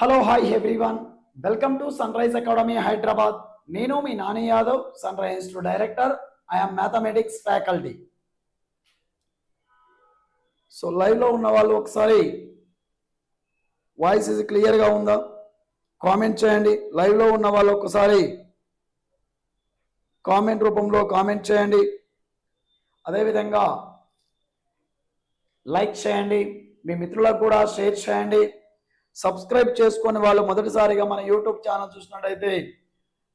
Hello hi everyone welcome to sunrise academy Hyderabad నేను మీ Nani Yadav sunrise institute director I'm mathematics faculty so లైవ్లో ఉన్న వాళ్ళు ఒకసారి voice ఇది క్లియర్గా ఉందా? కామెంట్ చేయండి. లైవ్లో ఉన్న వాళ్ళు ఒకసారి కామెంట్ రూపంలో కామెంట్ చేయండి. అదేవిధంగా లైక్ చేయండి. మీ మిత్రులకు కూడా షేర్ చేయండి. సబ్స్క్రైబ్ చేసుకొని వాళ్ళు మొదటిసారిగా మన యూట్యూబ్ ఛానల్ చూసినట్టయితే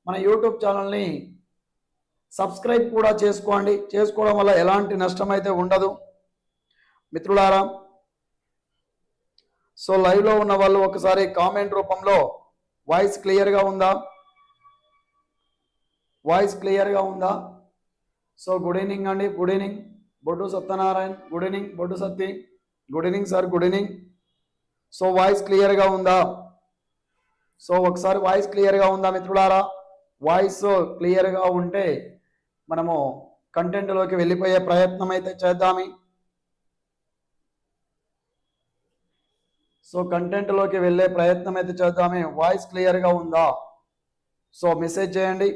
మన యూట్యూబ్ ఛానల్ని సబ్స్క్రైబ్ కూడా చేసుకోండి. చేసుకోవడం వల్ల ఎలాంటి నష్టం అయితే ఉండదు. మిత్రులారా సో లైవ్లో ఉన్న వాళ్ళు ఒకసారి కామెంట్ రూపంలో వాయిస్ క్లియర్గా ఉందా? వాయిస్ క్లియర్గా ఉందా? సో గుడ్ ఈవినింగ్ అండి. Good evening. Boddu Satyanarayan good evening. Boddu Satti. Good evening sir good evening. So voice క్లియర్గా ఉందా? సో ఒకసారి వాయిస్ క్లియర్గా ఉందా మిత్రులారా? వాయిస్ క్లియర్గా ఉంటే మనము కంటెంట్లోకి వెళ్ళిపోయే ప్రయత్నం అయితే చేద్దామి. సో కంటెంట్లోకి వెళ్ళే ప్రయత్నం అయితే చేద్దామే. వాయిస్ క్లియర్గా ఉందా? సో మెసేజ్ చేయండి.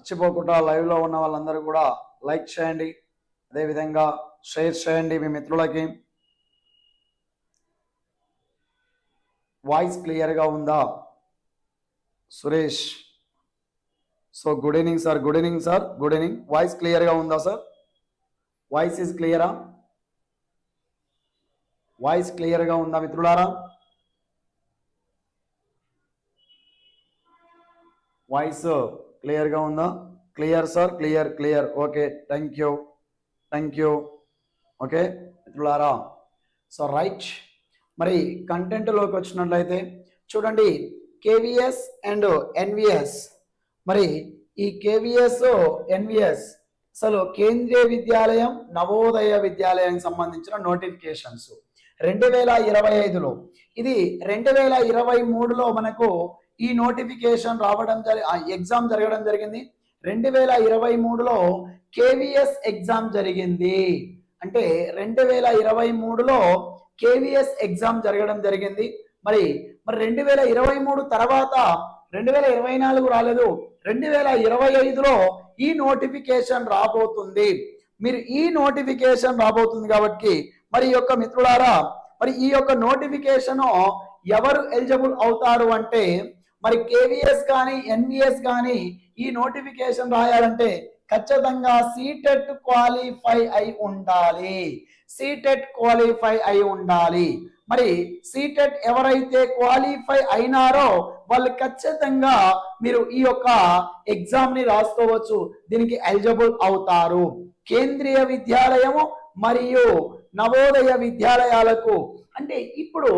మర్చిపోకుండా లైవ్లో ఉన్న వాళ్ళందరూ కూడా లైక్ చేయండి. అదేవిధంగా షేర్ చేయండి మీ మిత్రులకి. వాయిస్ క్లియర్గా ఉందా? Suresh. So good evening sir good evening sir good evening voice క్లియర్గా ఉందా సార్ వాయిస్ ఈజ్ క్లియరా వాయిస్ క్లియర్గా ఉందా మిత్రులారా? వాయిస్ క్లియర్గా ఉందా? Clear sir clear clear okay thank you thank you okay మిత్రులారా సో రైట్ మరి కంటెంట్లోకి వచ్చినట్లయితే చూడండి కేవీఎస్ అండ్ ఎన్విఎస్ మరి ఈ కేవీఎస్ ఎన్విఎస్ అసలు కేంద్రీయ విద్యాలయం నవోదయ విద్యాలయానికి సంబంధించిన నోటిఫికేషన్స్ రెండు వేల ఇరవై ఐదులో. ఇది రెండు వేల ఇరవై మూడులో మనకు ఈ నోటిఫికేషన్ రావడం జరి ఎగ్జామ్ జరగడం జరిగింది. రెండు వేల ఇరవై మూడులో కేవీఎస్ ఎగ్జామ్ జరిగింది. అంటే రెండు వేల ఇరవై మూడులో కేవీఎస్ ఎగ్జామ్ జరగడం జరిగింది. మరి మరి రెండు వేల ఇరవై మూడు తర్వాత రెండు వేల ఇరవై నాలుగు రాలేదు. రెండు వేల ఇరవై ఐదులో ఈ నోటిఫికేషన్ రాబోతుంది. మీరు ఈ నోటిఫికేషన్ రాబోతుంది కాబట్టి మరి ఈ యొక్క మిత్రులారా మరి ఈ యొక్క నోటిఫికేషన్ ఎవరు ఎలిజిబుల్ అవుతారు అంటే మరి కేవీఎస్ కానీ ఎన్విఎస్ కానీ ఈ నోటిఫికేషన్ రాయాలంటే ఖచ్చితంగా సీటెట్ క్వాలిఫై అయి ఉండాలి. సీటెట్ క్వాలిఫై అయి ఉండాలి. మరి సీటెట్ ఎవరైతే క్వాలిఫై అయినారో వాళ్ళు ఖచ్చితంగా మీరు ఈ యొక్క ఎగ్జామ్ని రాసుకోవచ్చు. దీనికి ఎలిజిబుల్ అవుతారు. కేంద్రీయ విద్యాలయము మరియు నవోదయ విద్యాలయాలకు అంటే ఇప్పుడు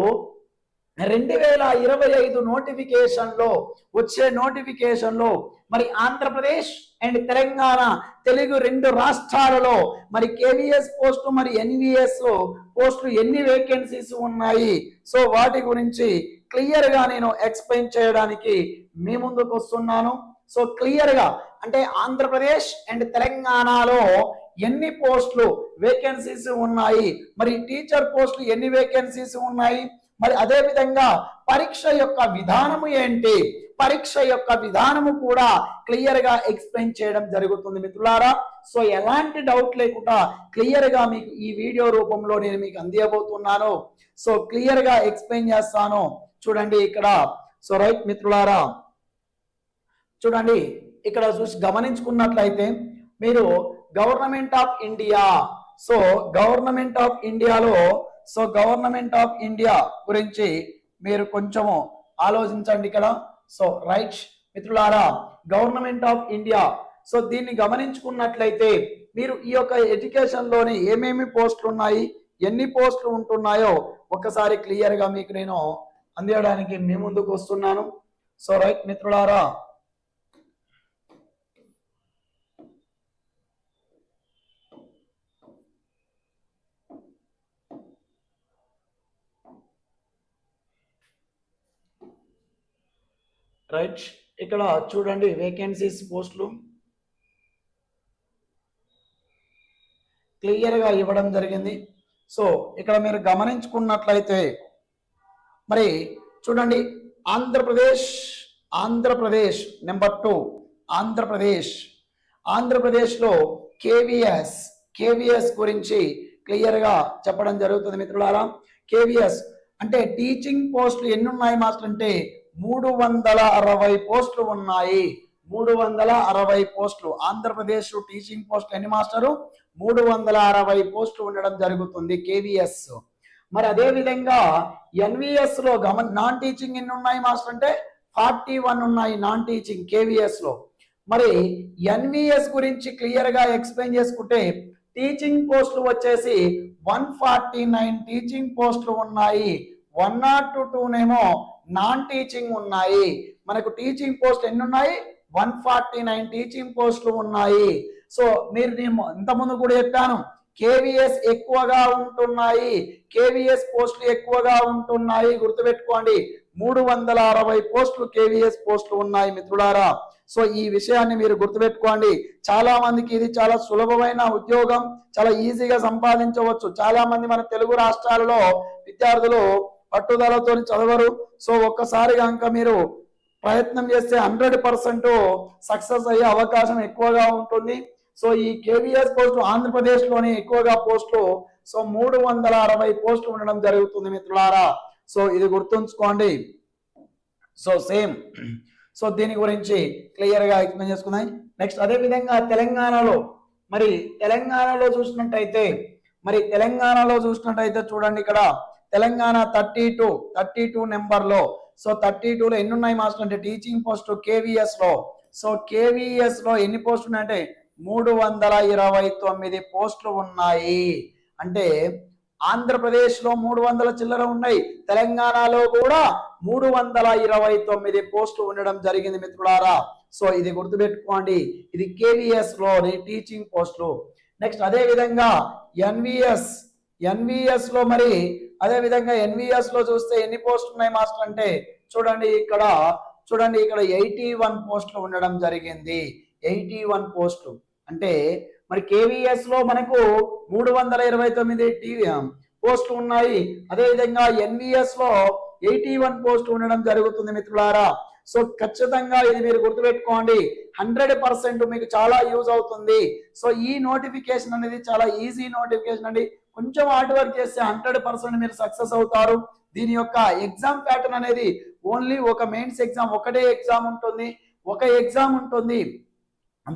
రెండు వేల ఇరవై ఐదు నోటిఫికేషన్లో వచ్చే నోటిఫికేషన్లో మరి ఆంధ్రప్రదేశ్ అండ్ తెలంగాణ తెలుగు రెండు రాష్ట్రాలలో మరి కేవీఎస్ పోస్టు మరి ఎన్విఎస్ పోస్టులు ఎన్ని వేకెన్సీస్ ఉన్నాయి? సో వాటి గురించి క్లియర్గా నేను ఎక్స్ప్లెయిన్ చేయడానికి మీ ముందుకు వస్తున్నాను. సో క్లియర్గా అంటే ఆంధ్రప్రదేశ్ అండ్ తెలంగాణలో ఎన్ని పోస్టులు వేకెన్సీస్ ఉన్నాయి? మరి టీచర్ పోస్టులు ఎన్ని వేకెన్సీస్ ఉన్నాయి? మరి అదే విధంగా పరీక్ష యొక్క విధానము ఏంటి? పరీక్ష యొక్క విధానము కూడా క్లియర్గా ఎక్స్ప్లెయిన్ చేయడం జరుగుతుంది మిత్రులారా. సో ఎలాంటి డౌట్ లేకుండా క్లియర్గా మీకు ఈ వీడియో రూపంలో నేను మీకు అందియబోతున్నాను. సో క్లియర్గా ఎక్స్ప్లెయిన్ చేస్తాను. చూడండి ఇక్కడ. సో రైట్ మిత్రులారా. చూడండి ఇక్కడ చూసి గమనించుకున్నట్లయితే మీరు government of India. So government of ఇండియాలో సో గవర్నమెంట్ ఆఫ్ ఇండియా గురించి మీరు కొంచెము ఆలోచించండి ఇక్కడ. సో రైట్ మిత్రులారా గవర్నమెంట్ ఆఫ్ ఇండియా. సో దీన్ని గమనించుకున్నట్లయితే మీరు ఈ యొక్క ఎడ్యుకేషన్లోని ఏమేమి పోస్టులు ఉన్నాయి ఎన్ని పోస్టులు ఉంటున్నాయో ఒకసారి క్లియర్గా మీకు నేను అందించడానికి మీ ముందుకు వస్తున్నాను. సో రైట్ మిత్రులారా రైట్ ఇక్కడ చూడండి వేకెన్సీస్ పోస్టులు. క్లియర్గా ఇవ్వడం జరిగింది. సో ఇక్కడ మీరు గమనించుకున్నట్లయితే మరి చూడండి ఆంధ్రప్రదేశ్ ఆంధ్రప్రదేశ్ నెంబర్ టూ ఆంధ్రప్రదేశ్. ఆంధ్రప్రదేశ్లో కేవీఎస్ కేవీఎస్ గురించి క్లియర్గా చెప్పడం జరుగుతుంది మిత్రులారా. కేవీఎస్ అంటే టీచింగ్ పోస్టులు ఎన్ని ఉన్నాయి మాస్టర్ అంటే మూడు వందల అరవై పోస్టులు ఉన్నాయి. మూడు వందల అరవై పోస్టులు. ఆంధ్రప్రదేశ్ టీచింగ్ పోస్టులు ఎన్ని మాస్టరు? మూడు వందల అరవై పోస్టులు ఉండడం జరుగుతుంది కేవీఎస్. మరి అదే విధంగా ఎన్విఎస్లో గమన్ నాన్ టీచింగ్ ఎన్ని ఉన్నాయి మాస్టర్ అంటే? ఫార్టీ వన్ ఉన్నాయి నాన్ టీచింగ్ కేవీఎస్లో. మరి ఎన్విఎస్ గురించి క్లియర్గా ఎక్స్ప్లెయిన్ చేసుకుంటే టీచింగ్ పోస్టులు వచ్చేసి వన్ ఫార్టీ నైన్ టీచింగ్ పోస్టులు ఉన్నాయి. వన్ నాట్ టూ టూనేమో నాన్ టీచింగ్ ఉన్నాయి. మనకు టీచింగ్ పోస్ట్ ఎన్ని ఉన్నాయి? వన్ ఫార్టీ నైన్ టీచింగ్ పోస్టులు ఉన్నాయి. సో మీరు నేను ఇంతకుముందు కూడా చెప్పాను కేవీఎస్ ఎక్కువగా ఉంటున్నాయి. కేవీఎస్ పోస్టులు ఎక్కువగా ఉంటున్నాయి. గుర్తుపెట్టుకోండి మూడు వందల అరవై పోస్టులు కేవీఎస్ పోస్టులు ఉన్నాయి మిత్రులారా. సో ఈ విషయాన్ని మీరు గుర్తుపెట్టుకోండి. చాలా మందికి ఇది చాలా సులభమైన ఉద్యోగం చాలా ఈజీగా సంపాదించవచ్చు. చాలా మంది మన తెలుగు రాష్ట్రాలలో విద్యార్థులు పట్టుదలతో చదవరు. సో ఒక్కసారి కనుక మీరు ప్రయత్నం చేస్తే హండ్రెడ్ పర్సెంట్ సక్సెస్ అయ్యే అవకాశం ఎక్కువగా ఉంటుంది. సో ఈ కేవీఎస్ పోస్టులు ఆంధ్రప్రదేశ్లోని ఎక్కువగా పోస్టులు. సో మూడు వందల అరవై పోస్టులు ఉండడం జరుగుతుంది మిత్రులారా. సో ఇది గుర్తుంచుకోండి. So same. సో దీని గురించి క్లియర్గా ఎక్స్ప్లెయిన్ చేసుకున్నాయి నెక్స్ట్ అదే విధంగా తెలంగాణలో మరి తెలంగాణలో చూసినట్టయితే మరి తెలంగాణలో చూసినట్టయితే చూడండి ఇక్కడ. Telangana thirty two thirty two నెంబర్లో సో థర్టీ టూలో ఎన్ని ఉన్నాయి మాస్టర్ అంటే టీచింగ్ పోస్ట్ కేవీఎస్లో. సో కేవీఎస్లో ఎన్ని పోస్టులు ఉన్నాయంటే మూడు వందల ఇరవై తొమ్మిది పోస్టులు ఉన్నాయి. అంటే ఆంధ్రప్రదేశ్లో మూడు వందల చిల్లర ఉన్నాయి. తెలంగాణలో కూడా మూడు వందల ఇరవై తొమ్మిది పోస్టులు ఉండడం జరిగింది మిత్రులారా. సో ఇది గుర్తుపెట్టుకోండి. ఇది కేవీఎస్లోని టీచింగ్ పోస్టులు నెక్స్ట్ అదే విధంగా ఎన్విఎస్ ఎన్విఎస్లో మరి అదే విధంగా ఎన్విఎస్లో చూస్తే ఎన్ని పోస్టులు ఉన్నాయి మాస్టర్ అంటే చూడండి ఇక్కడ చూడండి ఇక్కడ ఎయిటీ వన్ పోస్టులు ఉండడం జరిగింది. ఎయిటీ వన్ పోస్టులు అంటే మరి కేవీఎస్లో మనకు మూడు వందల ఇరవై తొమ్మిది టీవీ పోస్టులు ఉన్నాయి. అదే విధంగా ఎన్విఎస్లో ఎయిటీ వన్ పోస్ట్ ఉండడం జరుగుతుంది మిత్రులారా. సో ఖచ్చితంగా ఇది మీరు గుర్తుపెట్టుకోండి. హండ్రెడ్ పర్సెంట్ మీకు చాలా యూజ్ అవుతుంది. సో ఈ నోటిఫికేషన్ అనేది చాలా ఈజీ నోటిఫికేషన్ అండి. కొంచెం హార్డ్ వర్క్ చేస్తే హండ్రెడ్ పర్సెంట్ మీరు సక్సెస్ అవుతారు. దీని యొక్క ఎగ్జామ్ ప్యాటర్న్ అనేది ఓన్లీ ఒక మెయిన్స్ ఎగ్జామ్ ఒకటే ఎగ్జామ్ ఉంటుంది. ఒక ఎగ్జామ్ ఉంటుంది.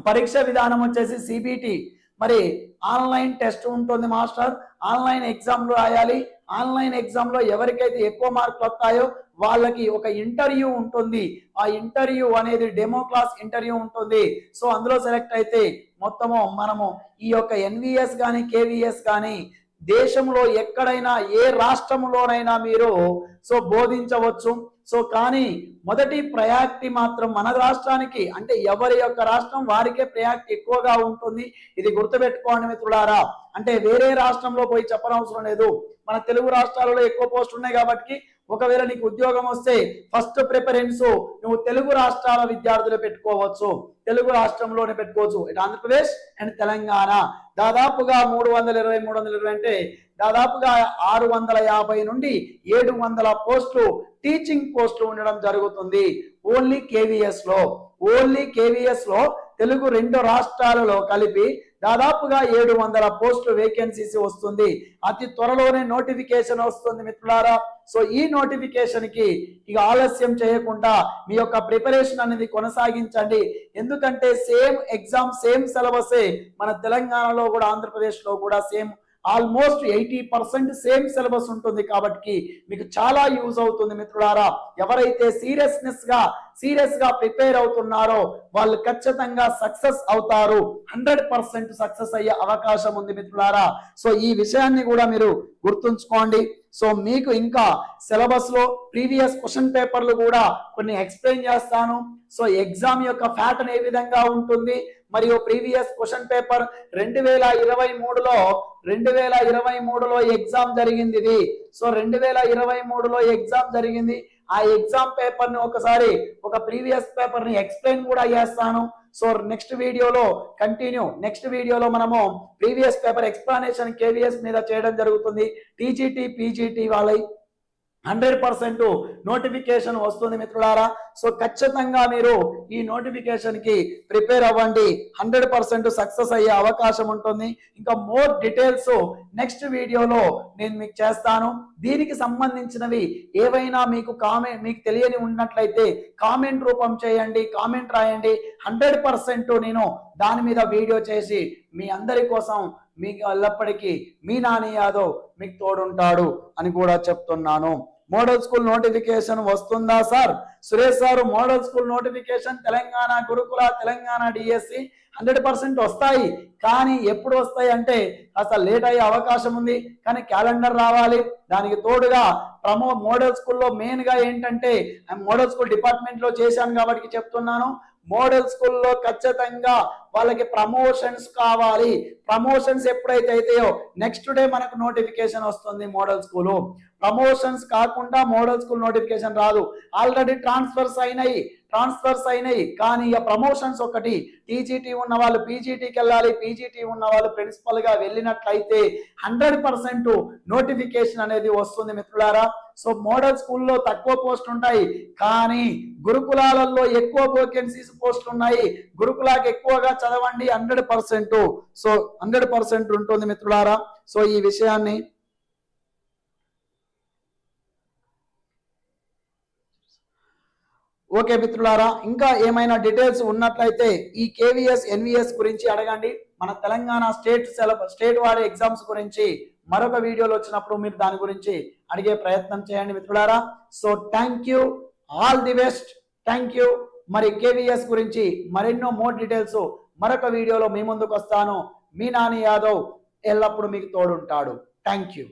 పరీక్ష విధానం వచ్చేసి సిబిటి మరి ఆన్లైన్ టెస్ట్ ఉంటుంది మాస్టర్. ఆన్లైన్ ఎగ్జామ్లో రాయాలి. ఆన్లైన్ ఎగ్జామ్లో ఎవరికైతే ఎక్కువ మార్కులు వస్తాయో వాళ్ళకి ఒక ఇంటర్వ్యూ ఉంటుంది. ఆ ఇంటర్వ్యూ అనేది డెమో క్లాస్ ఇంటర్వ్యూ ఉంటుంది. సో అందులో సెలెక్ట్ అయితే మొత్తము మనము ఈ యొక్క ఎన్విఎస్ కానీ కేవీఎస్ కానీ దేశంలో ఎక్కడైనా ఏ రాష్ట్రంలోనైనా మీరు సో బోధించవచ్చు. సో కానీ మొదటి ప్రయారిటీ మాత్రం మన రాష్ట్రానికి అంటే ఎవరి యొక్క రాష్ట్రం వారికే ప్రయారిటీ ఎక్కువగా ఉంటుంది. ఇది గుర్తుపెట్టుకోండి మిత్రులారా. అంటే వేరే రాష్ట్రంలో పోయి చెప్పనవసరం లేదు. మన తెలుగు రాష్ట్రాలలో ఎక్కువ పోస్ట్ ఉన్నాయి కాబట్టి ఒకవేళ నీకు ఉద్యోగం వస్తే ఫస్ట్ ప్రిఫరెన్స్ నువ్వు తెలుగు రాష్ట్రాల విద్యార్థులు పెట్టుకోవచ్చు. తెలుగు రాష్ట్రంలోనే పెట్టుకోవచ్చు. ఇటు ఆంధ్రప్రదేశ్ అండ్ తెలంగాణ. దాదాపుగా మూడు వందల ఇరవై మూడు వందల ఇరవై అంటే దాదాపుగా ఆరు వందల యాభై నుండి ఏడు వందల పోస్టులు టీచింగ్ పోస్టులు ఉండడం జరుగుతుంది. ఓన్లీ కేవీఎస్లో ఓన్లీ కేవీఎస్లో తెలుగు రెండు రాష్ట్రాలలో కలిపి దాదాపుగా ఏడు వందల పోస్టులు వేకెన్సీస్ వస్తుంది. అతి త్వరలోనే నోటిఫికేషన్ వస్తుంది మిత్రులారా. సో ఈ నోటిఫికేషన్కి ఇక ఆలస్యం చేయకుండా మీ యొక్క ప్రిపరేషన్ అనేది కొనసాగించండి. ఎందుకంటే సేమ్ ఎగ్జామ్ సేమ్ సిలబసే మన తెలంగాణలో కూడా ఆంధ్రప్రదేశ్లో కూడా same almost eighty percent same syllabus ఉంటుంది కాబట్టి మీకు చాలా యూజ్ అవుతుంది మిత్రులారా. ఎవరైతే సీరియస్నెస్గా సీరియస్గా ప్రిపేర్ అవుతున్నారో వాళ్ళు ఖచ్చితంగా సక్సెస్ అవుతారు. హండ్రెడ్ పర్సెంట్ సక్సెస్ అయ్యే అవకాశం ఉంది మిత్రులారా. సో ఈ విషయాన్ని కూడా మీరు గుర్తుంచుకోండి. సో మీకు ఇంకా సిలబస్లో ప్రీవియస్ క్వశ్చన్ పేపర్లు కూడా కొన్ని ఎక్స్ప్లెయిన్ చేస్తాను. సో ఎగ్జామ్ యొక్క ప్యాటర్న్ ఏ విధంగా ఉంటుంది? మరియు ప్రీవియస్ క్వశ్చన్ పేపర్ రెండు వేల ఇరవై మూడులో రెండు వేల ఇరవై మూడులో ఎగ్జామ్ జరిగింది ఇది. సో రెండు వేల ఇరవై మూడులో ఎగ్జామ్ జరిగింది. ఆ ఎగ్జామ్ పేపర్ని ఒకసారి ఒక ప్రీవియస్ పేపర్ని ఎక్స్ప్లెయిన్ కూడా చేస్తాను. సో నెక్స్ట్ వీడియోలో కంటిన్యూ నెక్స్ట్ వీడియోలో మనము ప్రీవియస్ పేపర్ ఎక్స్ప్లానేషన్ కేవీఎస్ మీద చేయడం జరుగుతుంది. టీజీటీ పీజీటీ వాళ్ళై హండ్రెడ్ పర్సెంట్ నోటిఫికేషన్ వస్తుంది మిత్రులారా. సో ఖచ్చితంగా మీరు ఈ నోటిఫికేషన్కి ప్రిపేర్ అవ్వండి. హండ్రెడ్ పర్సెంట్ సక్సెస్ అయ్యే అవకాశం ఉంటుంది. ఇంకా మోర్ డీటెయిల్స్ నెక్స్ట్ వీడియోలో నేను మీకు చేస్తాను. దీనికి సంబంధించినవి ఏవైనా మీకు కామెంట్ మీకు తెలియని ఉన్నట్లయితే కామెంట్ రూపం చేయండి కామెంట్ రాయండి. హండ్రెడ్ పర్సెంట్ నేను దాని మీద వీడియో చేసి మీ అందరి కోసం మీకు ఎల్లప్పటికీ మీ నాని యాదవ్ మీకు తోడుంటాడు అని కూడా చెప్తున్నాను. మోడల్ స్కూల్ నోటిఫికేషన్ వస్తుందా sir? Suresh sir model school notification Telangana Gurukula Telangana DSC hundred percent వస్తాయి. కానీ ఎప్పుడు వస్తాయి అంటే కాస్త లేట్ అయ్యే అవకాశం ఉంది. కానీ క్యాలెండర్ రావాలి. దానికి తోడుగా ప్రమో మోడల్ స్కూల్లో మెయిన్గా ఏంటంటే మోడల్ స్కూల్ డిపార్ట్మెంట్లో చేశాను కాబట్టి చెప్తున్నాను. మోడల్ స్కూల్లో ఖచ్చితంగా వాళ్ళకి ప్రమోషన్స్ కావాలి. ప్రమోషన్స్ ఎప్పుడైతే అవుతాయో నెక్స్ట్ డే మనకు నోటిఫికేషన్ వస్తుంది మోడల్ స్కూలు. ప్రమోషన్స్ కాకుండా మోడల్ స్కూల్ నోటిఫికేషన్ రాదు. ఆల్రెడీ ట్రాన్స్ఫర్స్ అయినాయి. ట్రాన్స్ఫర్స్ అయినాయి. కానీ ఇక ప్రమోషన్స్ ఒకటి. టీజీటీ ఉన్న వాళ్ళు పీజీటీకి వెళ్ళాలి. పీజీటీ ఉన్న వాళ్ళు ప్రిన్సిపల్గా వెళ్ళినట్లయితే హండ్రెడ్ పర్సెంట్ నోటిఫికేషన్ అనేది వస్తుంది మిత్రులారా. సో మోడల్ స్కూల్లో తక్కువ పోస్ట్ ఉంటాయి. కానీ గురుకులాలలో ఎక్కువ వేకెన్సీస్ పోస్టులు ఉన్నాయి. గురుకులాకి ఎక్కువగా చదవండి hundred percent. So hundred percent ఉంటుంది మిత్రులారా. సో ఈ విషయాన్ని ఓకే మిత్రులారా ఇంకా ఏమైనా డీటెయిల్స్ ఉన్నట్లయితే ఈ కేవీఎస్ ఎన్విఎస్ గురించి అడగండి. మన తెలంగాణ స్టేట్ సెలబస్ స్టేట్ వారి ఎగ్జామ్స్ గురించి మరొక వీడియోలో వచ్చినప్పుడు మీరు దాని గురించి అడిగే ప్రయత్నం చేయండి మిత్రులారా. So thank you all the best thank you మరి కేవీఎస్ గురించి మరెన్నో మోర్ డీటెయిల్స్ మరొక వీడియోలో మీ ముందుకు వస్తాను. మీ నాని యాదవ్ ఎల్లప్పుడూ మీకు తోడుంటాడు. Thank you